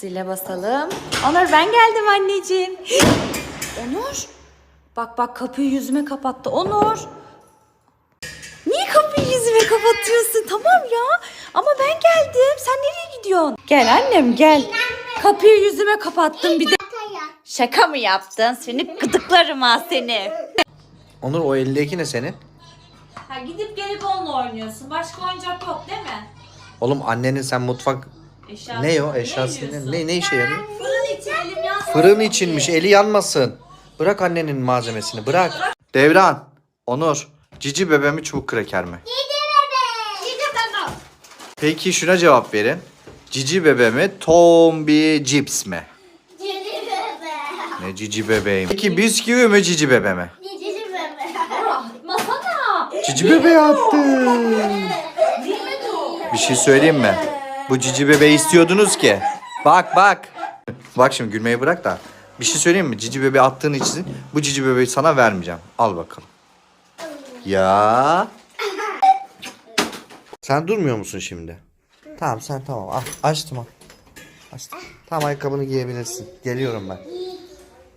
Zile basalım. Onur ben geldim anneciğim. Onur. Bak bak kapıyı yüzüme kapattı. Onur. Niye kapıyı yüzüme kapatıyorsun? Tamam ya. Ama ben geldim. Sen nereye gidiyorsun? Gel annem gel. Kapıyı yüzüme kapattın bir de. Şaka mı yaptın? Seni gıdıklarım ha seni. Onur o eldeki ne senin? Ha gidip gelip onunla oynuyorsun. Başka oyuncak yok değil mi? Oğlum annenin sen mutfak Eşyası. ne o eşyası ne, ne, ne işe yarıyor? Fırın için elim. Fırın içinmiş eli yanmasın. Bırak annenin malzemesini bırak. Devran, Onur, cici bebe mi çubuk kreker mi? Peki şuna cevap verin. Cici bebe mi tombi cips mi? Ne cici bebeğim? Peki bisküvi mi cici bebe mi? Masana. Cici bebe yaptı. Bir şey söyleyeyim mi? Bu cici bebeği istiyordunuz ki. Bak bak. Bak şimdi gülmeyi bırak da. Bir şey söyleyeyim mi? Cici bebeği attığın için bu cici bebeği sana vermeyeceğim. Al bakalım. Ya. Sen durmuyor musun şimdi? Tamam sen tamam. Al, açtım al. Açtım. Tamam ayakkabını giyebilirsin. Geliyorum ben.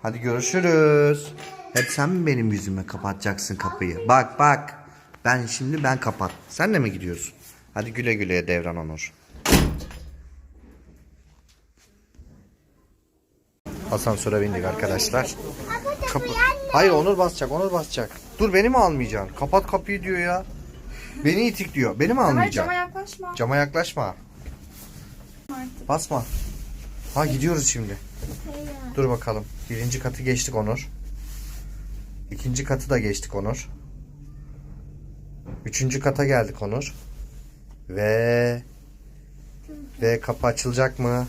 Hadi görüşürüz. Hep sen mi benim yüzüme kapatacaksın kapıyı? Bak bak. Ben şimdi ben kapat. Sen de mi gidiyorsun? Hadi güle güle Devran Onur. Asansöre bindik arkadaşlar. Kapı. Hayır Onur basacak, Onur basacak. Dur beni mi almayacaksın? Kapat kapıyı diyor ya. Beni itik diyor. Beni mi almayacaksın? Cama yaklaşma. Cama yaklaşma. Basma. Ha gidiyoruz şimdi. Dur bakalım. Birinci katı geçtik Onur. İkinci katı da geçtik Onur. Üçüncü kata geldik Onur. Ve ve kapı açılacak mı?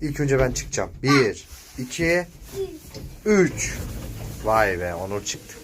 İlk önce ben çıkacağım. Bir, iki, üç. Vay be Onur çıktı.